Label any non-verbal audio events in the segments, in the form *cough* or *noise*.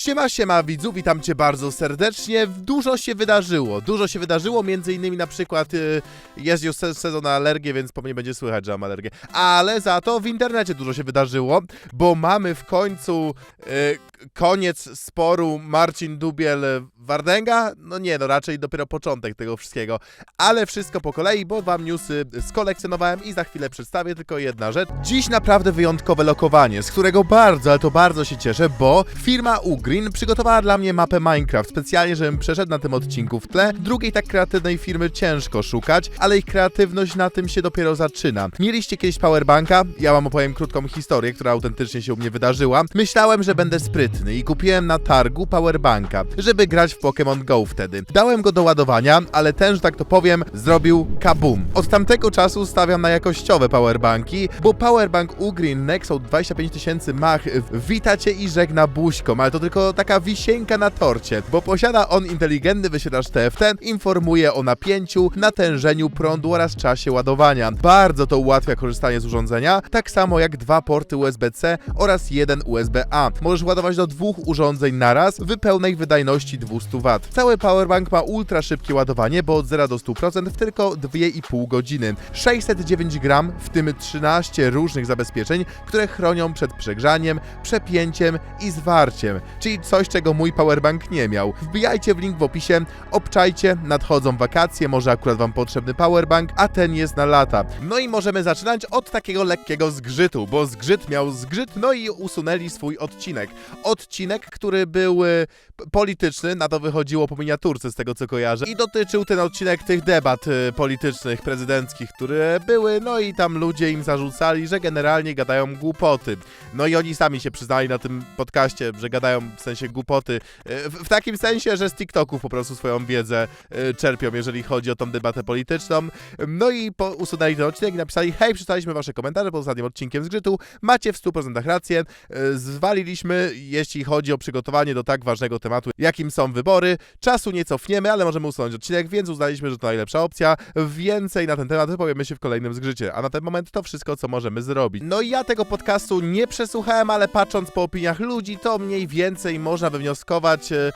Siema, siema widzów, witam cię bardzo serdecznie. Dużo się wydarzyło, dużo się wydarzyło, między innymi na przykład y, jest już se- sezon na alergię, więc po mnie będzie słychać, że mam alergię. Ale za to w internecie dużo się wydarzyło, bo mamy w końcu y, koniec sporu Marcin Dubiel-Wardęga. No nie, no raczej dopiero początek tego wszystkiego. Ale wszystko po kolei, bo wam newsy skolekcjonowałem i za chwilę przedstawię tylko jedna rzecz. Dziś naprawdę wyjątkowe lokowanie, z którego bardzo, ale to bardzo się cieszę, bo firma Ugreen przygotowała dla mnie mapę Minecraft specjalnie, żebym przeszedł na tym odcinku w tle. Drugiej tak kreatywnej firmy ciężko szukać, ale ich kreatywność na tym się dopiero zaczyna. Mieliście kiedyś powerbanka? Ja wam opowiem krótką historię, która autentycznie się u mnie wydarzyła. Myślałem, że będę sprytny i kupiłem na targu powerbanka, żeby grać w Pokémon Go wtedy. Dałem go do ładowania, ale ten, że tak to powiem, zrobił kabum. Od tamtego czasu stawiam na jakościowe powerbanki, bo powerbank Ugreen Nexo 25 tysięcy mach wita cię i żegna buźką, ale to tylko taka wisienka na torcie, bo posiada on inteligentny wysiadacz TFT, informuje o napięciu, natężeniu prądu oraz czasie ładowania. Bardzo to ułatwia korzystanie z urządzenia, tak samo jak dwa porty USB-C oraz jeden USB-A. Możesz ładować do dwóch urządzeń naraz w pełnej wydajności 200 W. Cały powerbank ma ultra szybkie ładowanie, bo od 0 do 100% w tylko 2,5 godziny. 609 gram, w tym 13 różnych zabezpieczeń, które chronią przed przegrzaniem, przepięciem i zwarciem, czyli coś, czego mój powerbank nie miał. Wbijajcie w link w opisie, obczajcie, nadchodzą wakacje, może akurat wam potrzebny powerbank, a ten jest na lata. No i możemy zaczynać od takiego lekkiego zgrzytu, bo zgrzyt miał zgrzyt, no i usunęli swój odcinek. Odcinek, który był y, polityczny, na to wychodziło po miniaturce z tego co kojarzę, i dotyczył ten odcinek tych debat y, politycznych, prezydenckich, które były, no i tam ludzie im zarzucali, że generalnie gadają głupoty. No i oni sami się przyznali na tym podcaście, że gadają w sensie głupoty, y, w, w takim sensie, że z TikToków po prostu swoją wiedzę y, czerpią, jeżeli chodzi o tą debatę polityczną. No i po, usunęli ten odcinek i napisali, hej, przeczytaliśmy wasze komentarze pod ostatnim odcinkiem zgrzytu, macie w 100% rację, y, zwaliliśmy, jeśli chodzi o przygotowanie do tak ważnego tematu, jakim są wybory. Czasu nie cofniemy, ale możemy usunąć odcinek, więc uznaliśmy, że to najlepsza opcja. Więcej na ten temat wypowiemy się w kolejnym zgrzycie, a na ten moment to wszystko, co możemy zrobić. No i ja tego podcastu nie przesłuchałem, ale patrząc po opiniach ludzi, to mniej więcej można wywnioskować, e,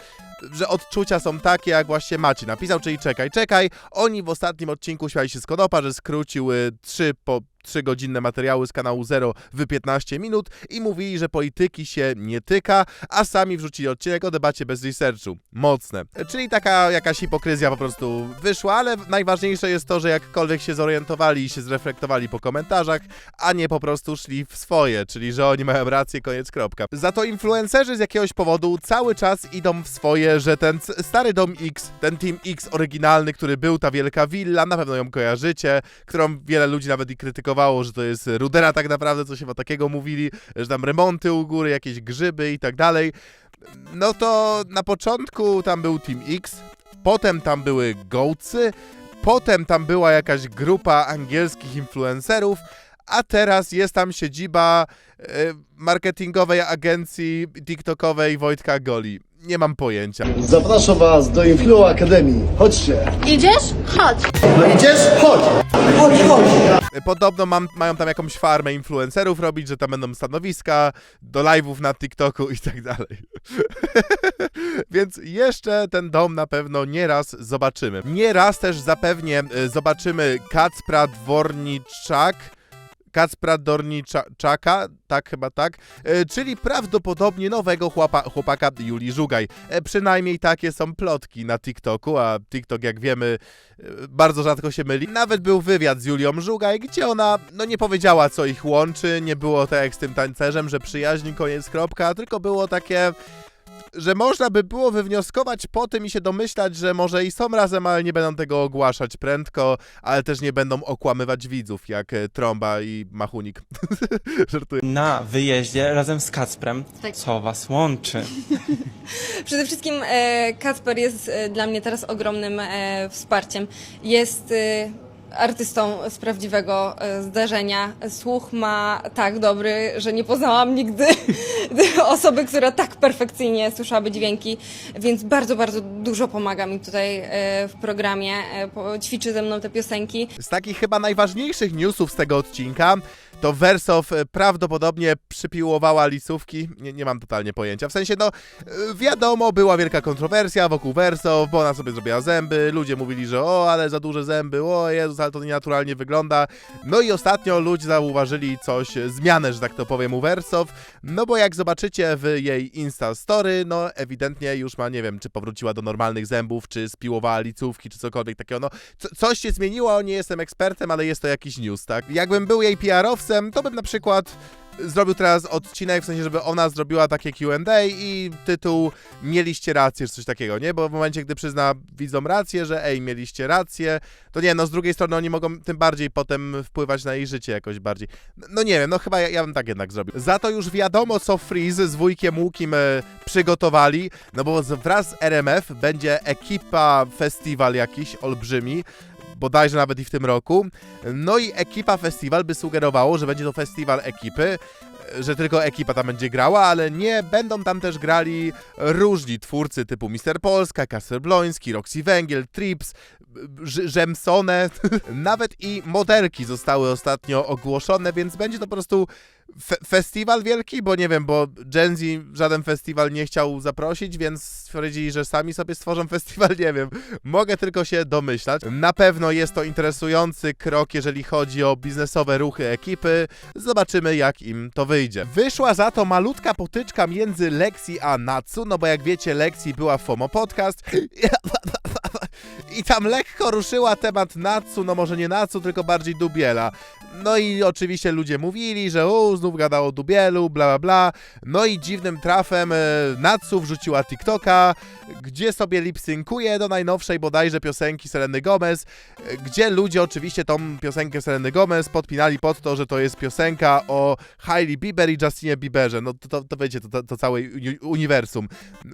że odczucia są takie, jak właśnie Maci napisał, czyli czekaj, czekaj. Oni w ostatnim odcinku śmiali się z Konopa, że skrócił y, trzy po 3 godzinne materiały z kanału Zero w 15 minut i mówili, że polityki się nie tyka, a sami wrzucili odcinek o debacie bez researchu. Mocne. Czyli taka jakaś hipokryzja po prostu wyszła, ale najważniejsze jest to, że jakkolwiek się zorientowali i się zreflektowali po komentarzach, a nie po prostu szli w swoje, czyli że oni mają rację, koniec, kropka. Za to influencerzy z jakiegoś powodu cały czas idą w swoje, że ten stary dom X, ten Team X oryginalny, który był, ta wielka willa, na pewno ją kojarzycie, którą wiele ludzi nawet i krytykowało, że to jest rudera tak naprawdę, co się ma takiego mówili, że tam remonty u góry, jakieś grzyby i tak dalej. No to na początku tam był Team X, potem tam były Goatsy, potem tam była jakaś grupa angielskich influencerów, a teraz jest tam siedziba e, marketingowej agencji TikTokowej Wojtka Goli. Nie mam pojęcia. Zapraszam Was do Inflow Akademii. Chodźcie. Idziesz? Chodź. No idziesz? Chodź. Chodź, chodź. Podobno mam, mają tam jakąś farmę influencerów robić, że tam będą stanowiska do live'ów na TikToku i tak dalej. *laughs* Więc jeszcze ten dom na pewno nieraz zobaczymy. Nieraz też zapewnie e, zobaczymy Kacpra Dworniczak. Kacpra Dorniczaka, tak chyba tak, e, czyli prawdopodobnie nowego chłopa, chłopaka Julii Żugaj. E, przynajmniej takie są plotki na TikToku, a TikTok jak wiemy e, bardzo rzadko się myli. Nawet był wywiad z Julią Żugaj, gdzie ona no nie powiedziała co ich łączy, nie było tak jak z tym tańcerzem, że przyjaźń koniec kropka, tylko było takie że można by było wywnioskować po tym i się domyślać, że może i są razem, ale nie będą tego ogłaszać prędko, ale też nie będą okłamywać widzów, jak e, Trąba i Machunik. *laughs* Żartuję. na wyjeździe razem z Kacprem. Tak. Co was łączy? *laughs* Przede wszystkim e, Kacper jest e, dla mnie teraz ogromnym e, wsparciem. Jest e, artystą z prawdziwego e, zdarzenia. Słuch ma tak dobry, że nie poznałam nigdy *laughs* osoby, która tak perfekcyjnie słyszałaby dźwięki, więc bardzo, bardzo dużo pomaga mi tutaj e, w programie. E, ćwiczy ze mną te piosenki. Z takich chyba najważniejszych newsów z tego odcinka to Wersow e, prawdopodobnie przypiłowała licówki. Nie, nie mam totalnie pojęcia. W sensie, no, e, wiadomo, była wielka kontrowersja wokół Wersow, bo ona sobie zrobiła zęby. Ludzie mówili, że o, ale za duże zęby, o Jezus, ale to nienaturalnie wygląda. No i ostatnio ludzie zauważyli coś, e, zmianę, że tak to powiem, u Wersow. No bo jak zobaczycie w jej Insta Story, no ewidentnie już ma, nie wiem, czy powróciła do normalnych zębów, czy spiłowała licówki, czy cokolwiek takiego. No, co, coś się zmieniło, nie jestem ekspertem, ale jest to jakiś news, tak? Jakbym był jej PR-owcem, to bym na przykład zrobił teraz odcinek, w sensie, żeby ona zrobiła takie Q&A i tytuł mieliście rację, czy coś takiego, nie? Bo w momencie, gdy przyzna widzom rację, że ej, mieliście rację, to nie, no z drugiej strony oni mogą tym bardziej potem wpływać na jej życie jakoś bardziej. No nie wiem, no chyba ja, ja bym tak jednak zrobił. Za to już wiadomo, co Freeze z wujkiem Łukim e, przygotowali, no bo z- wraz z RMF będzie ekipa festiwal jakiś olbrzymi, bodajże nawet i w tym roku. No i ekipa festiwal by sugerowało, że będzie to festiwal ekipy, że tylko ekipa tam będzie grała, ale nie, będą tam też grali różni twórcy typu Mister Polska, Kasper Bloński, Roxy Węgiel, Trips, Rzemsone, *laughs* nawet i modelki zostały ostatnio ogłoszone, więc będzie to po prostu fe festiwal wielki, bo nie wiem, bo Gen Z żaden festiwal nie chciał zaprosić, więc stwierdzili, że sami sobie stworzą *laughs* festiwal, nie wiem. Mogę tylko się domyślać. Na pewno jest to interesujący krok, jeżeli chodzi o biznesowe ruchy ekipy. Zobaczymy, jak im to wyjdzie. Wyszła za to malutka potyczka między Lexi a Natsu, no bo jak wiecie, Lexi była w FOMO Podcast. *laughs* I tam lekko ruszyła temat Natsu, no może nie Natsu, tylko bardziej Dubiela. No i oczywiście ludzie mówili, że u, znów gadało o Dubielu, bla bla bla. No i dziwnym trafem e, Natsu wrzuciła TikToka, gdzie sobie lipsynkuje do najnowszej bodajże piosenki Seleny Gomez, gdzie ludzie oczywiście tą piosenkę Seleny Gomez podpinali pod to, że to jest piosenka o Hailey Bieber i Justinie Bieberze. No to, to, to wiecie, to, to, to całe uni- uniwersum.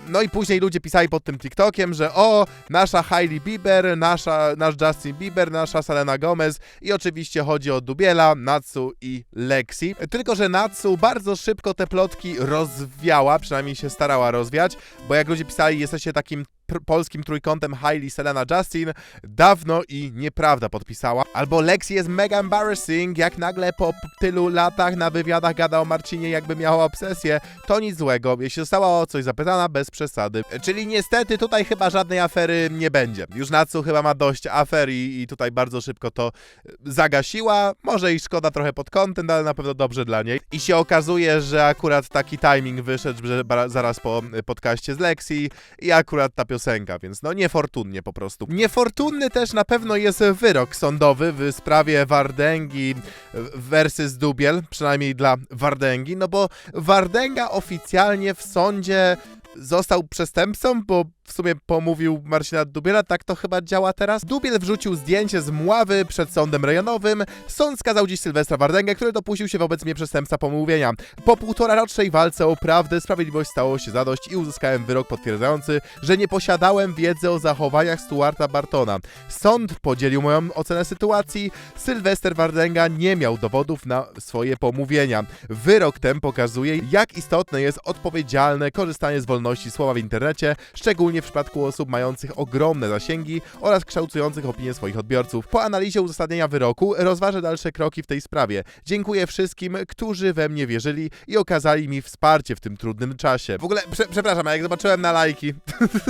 No i później ludzie pisali pod tym TikTokiem, że o, nasza Hailey Bieber, nasza, nasz Justin Bieber, nasza Selena Gomez i oczywiście chodzi o Dubiela, Natsu i Lexi. Tylko, że Natsu bardzo szybko te plotki rozwiała, przynajmniej się starała rozwiać, bo jak ludzie pisali, jesteście takim polskim trójkątem Hailey, Selena, Justin, dawno i nieprawda podpisała. Albo Lexi jest mega embarrassing, jak nagle po tylu latach na wywiadach gada o Marcinie, jakby miała obsesję. To nic złego, jeśli została o coś zapytana, bez przesady. Czyli niestety tutaj chyba żadnej afery nie będzie. Już Natsu chyba ma dość afer i, tutaj bardzo szybko to e, zagasiła. Może i szkoda trochę pod kątem, ale na pewno dobrze dla niej. I się okazuje, że akurat taki timing wyszedł, że zaraz po e, podcaście z Lexi i akurat ta piosenka, więc no niefortunnie po prostu. Niefortunny też na pewno jest wyrok sądowy w sprawie Wardęgi versus Dubiel, przynajmniej dla Wardęgi, no bo Wardęga oficjalnie w sądzie został przestępcą, bo w sumie pomówił Marcina Dubiela, tak to chyba działa teraz. Dubiel wrzucił zdjęcie z Mławy przed sądem rejonowym. Sąd skazał dziś Sylwestra Wardęgę, który dopuścił się wobec mnie przestępstwa pomówienia. Po półtora rocznej walce o prawdę sprawiedliwość stało się zadość i uzyskałem wyrok potwierdzający, że nie posiadałem wiedzy o zachowaniach Stuarta Bartona. Sąd podzielił moją ocenę sytuacji. Sylwester Wardęga nie miał dowodów na swoje pomówienia. Wyrok ten pokazuje, jak istotne jest odpowiedzialne korzystanie z wolności słowa w internecie, szczególnie w przypadku osób mających ogromne zasięgi oraz kształtujących opinię swoich odbiorców. Po analizie uzasadnienia wyroku rozważę dalsze kroki w tej sprawie. Dziękuję wszystkim, którzy we mnie wierzyli i okazali mi wsparcie w tym trudnym czasie. W ogóle, prze, przepraszam, a jak zobaczyłem na lajki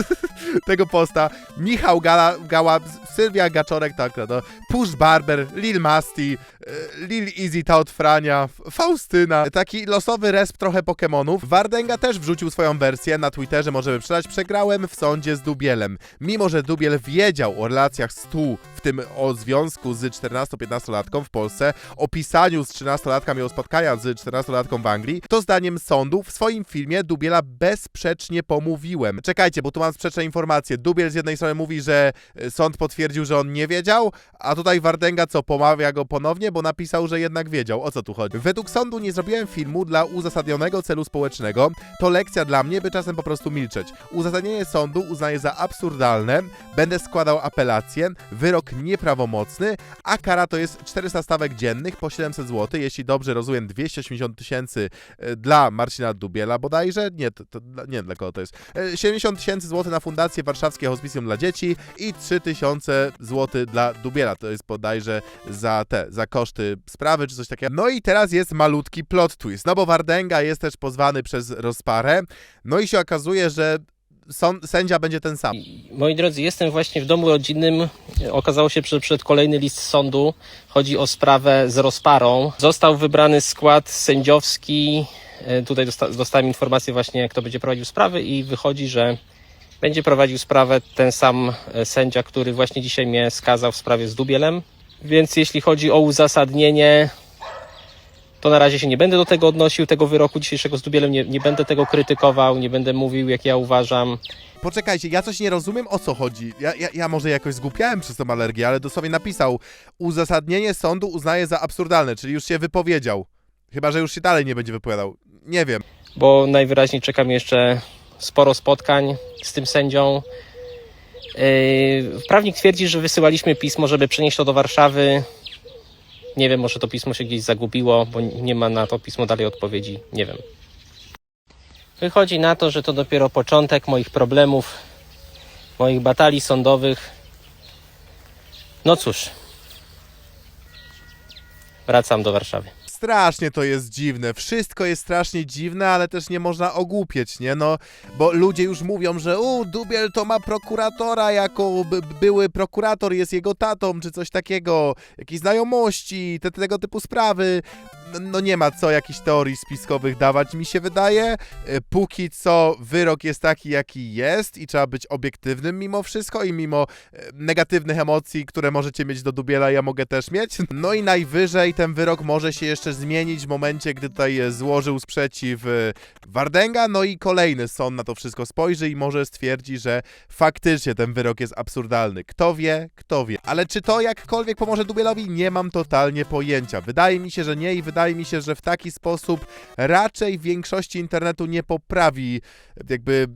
*laughs* tego posta, Michał Gala, Gała, Sylwia Gaczorek, tak, no, Push Barber, Lil Masti, e, Lil Easy ta od Frania, Faustyna, taki losowy resp trochę Pokemonów. Wardęga też wrzucił swoją wersję na Twitterze, możemy przeczytać, przegrałem w sądzie z Dubielem. Mimo, że Dubiel wiedział o relacjach stu, w tym o związku z 14-15-latką w Polsce, o pisaniu z 13-latkami i o spotkania z 14-latką w Anglii, to zdaniem sądu w swoim filmie Dubiela bezsprzecznie pomówiłem. Czekajcie, bo tu mam sprzeczne informacje. Dubiel z jednej strony mówi, że e, sąd potwierdził, że on nie wiedział, a tutaj Wardęga co, pomawia go ponownie, bo napisał, że jednak wiedział. O co tu chodzi? Według sądu nie zrobiłem filmu dla uzasadnionego celu społecznego. To lekcja dla mnie, by czasem po prostu milczeć. Uzasadnienie sądu uznaję za absurdalne, będę składał apelację, wyrok nieprawomocny, a kara to jest 400 stawek dziennych po 700 zł, jeśli dobrze rozumiem 280 tysięcy e, dla Marcina Dubiela bodajże, nie, to, to, nie wiem dla kogo to jest, E, 70 tysięcy złotych na Fundację Warszawskie Hospicjum dla Dzieci i 3 tysiące złotych dla Dubiela, to jest bodajże za te, za koszty sprawy czy coś takiego. No i teraz jest malutki plot twist, no bo Wardenga jest też pozwany przez rozparę, no i się okazuje, że sędzia będzie ten sam. Moi drodzy, jestem właśnie w domu rodzinnym. Okazało się, że przed kolejny list sądu chodzi o sprawę z rozparą. Został wybrany skład sędziowski. E, Tutaj dosta dostałem informację właśnie, kto będzie prowadził sprawę i wychodzi, że będzie prowadził sprawę ten sam e, sędzia, który właśnie dzisiaj mnie skazał w sprawie z Dubielem. Więc jeśli chodzi o uzasadnienie, to na razie się nie będę do tego odnosił, tego wyroku dzisiejszego z Dubielem, nie, nie będę tego krytykował, nie będę mówił, jak ja uważam. Poczekajcie, ja coś nie rozumiem, o co chodzi. Ja, ja, ja może jakoś zgłupiałem przez tą alergię, ale dosłownie napisał uzasadnienie sądu uznaje za absurdalne, czyli już się wypowiedział. Chyba, że już się dalej nie będzie wypowiadał. Nie wiem. bo najwyraźniej czeka mnie jeszcze sporo spotkań z tym sędzią. Yy, Prawnik twierdzi, że wysyłaliśmy pismo, żeby przenieść to do Warszawy. Nie wiem, może to pismo się gdzieś zagubiło, bo nie ma na to pismo dalej odpowiedzi. Nie wiem. Wychodzi na to, że to dopiero początek moich problemów, moich batalii sądowych. No cóż, wracam do Warszawy. Strasznie to jest dziwne. Wszystko jest strasznie dziwne, ale też nie można ogłupieć, nie? No, bo ludzie już mówią, że u, Dubiel to ma prokuratora, jako by, były prokurator jest jego tatą, czy coś takiego, jakieś znajomości, te, tego typu sprawy. No, nie ma co jakichś teorii spiskowych dawać, mi się wydaje. E, Póki co wyrok jest taki, jaki jest i trzeba być obiektywnym mimo wszystko i mimo e, negatywnych emocji, które możecie mieć do Dubiela, ja mogę też mieć. No i najwyżej ten wyrok może się jeszcze zmienić w momencie, gdy tutaj złożył sprzeciw e, Wardenga, no i kolejny sąd na to wszystko spojrzy i może stwierdzi, że faktycznie ten wyrok jest absurdalny. Kto wie, kto wie. Ale czy to jakkolwiek pomoże Dubielowi? Nie mam totalnie pojęcia. Wydaje mi się, że nie i wydaje mi się, że w taki sposób raczej większości internetu nie poprawi jakby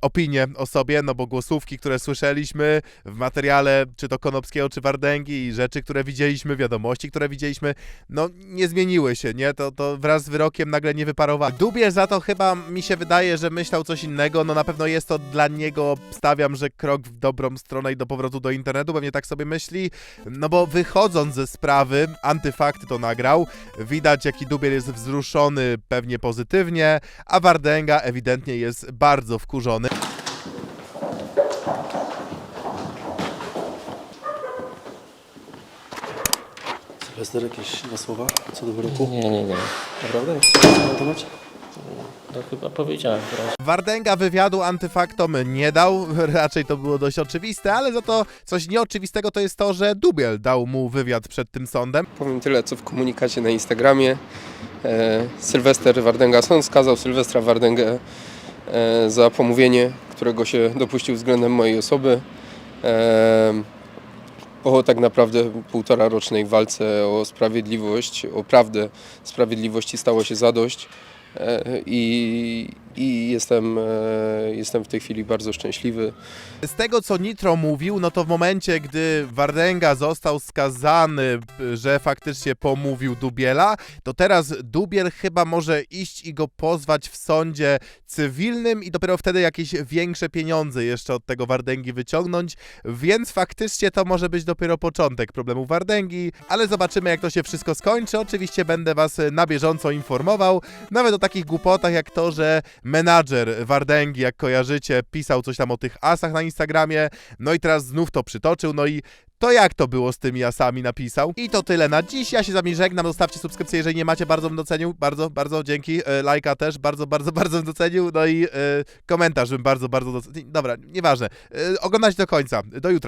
opinię o sobie, no bo głosówki, które słyszeliśmy w materiale, czy to Konopskiego, czy Wardęgi i rzeczy, które widzieliśmy, wiadomości, które widzieliśmy, no nie zmieniły się, nie? To, to wraz z wyrokiem nagle nie wyparowało. Dubiel za to chyba mi się wydaje, że myślał coś innego, no na pewno jest to dla niego, stawiam, że krok w dobrą stronę i do powrotu do internetu, pewnie tak sobie myśli, no bo wychodząc ze sprawy, antyfakty to nagrał, widać jaki Dubiel jest wzruszony pewnie pozytywnie, a Wardęga ewidentnie jest bardzo wkurzony. Sylwester, jakieś dwa słowa co do wyroku? Nie, nie, nie. Naprawdę? Nie chcesz komentować? To chyba powiedziałem teraz. Wardęga wywiadu antyfaktom nie dał, *laughs* raczej to było dość oczywiste, ale za to coś nieoczywistego to jest to, że Dubiel dał mu wywiad przed tym sądem. Powiem tyle, co w komunikacie na Instagramie. E, Sylwester Wardęga, sąd skazał Sylwestra Wardęgę e, za pomówienie, którego się dopuścił względem mojej osoby. E, po tak naprawdę półtora rocznej walce o sprawiedliwość, o prawdę sprawiedliwości stało się zadość. E, I, i jestem, e, jestem w tej chwili bardzo szczęśliwy. Z tego, co Nitro mówił, no to w momencie, gdy Wardęga został skazany, że faktycznie pomówił Dubiela, to teraz Dubiel chyba może iść i go pozwać w sądzie cywilnym i dopiero wtedy jakieś większe pieniądze jeszcze od tego Wardęgi wyciągnąć, więc faktycznie to może być dopiero początek problemu Wardęgi, ale zobaczymy jak to się wszystko skończy. Oczywiście będę was na bieżąco informował, nawet o takich głupotach jak to, że menadżer Wardęgi, jak kojarzycie, pisał coś tam o tych asach na Instagramie, no i teraz znów to przytoczył, no i to jak to było z tymi asami napisał. I to tyle na dziś. Ja się z wami żegnam. Zostawcie subskrypcję, jeżeli nie macie. Bardzo bym docenił. Bardzo, bardzo dzięki. E, Lajka też. Bardzo, bardzo, bardzo bym docenił. No i e, komentarz bym bardzo, bardzo docenił. Dobra, nieważne. E, oglądać do końca. Do jutra.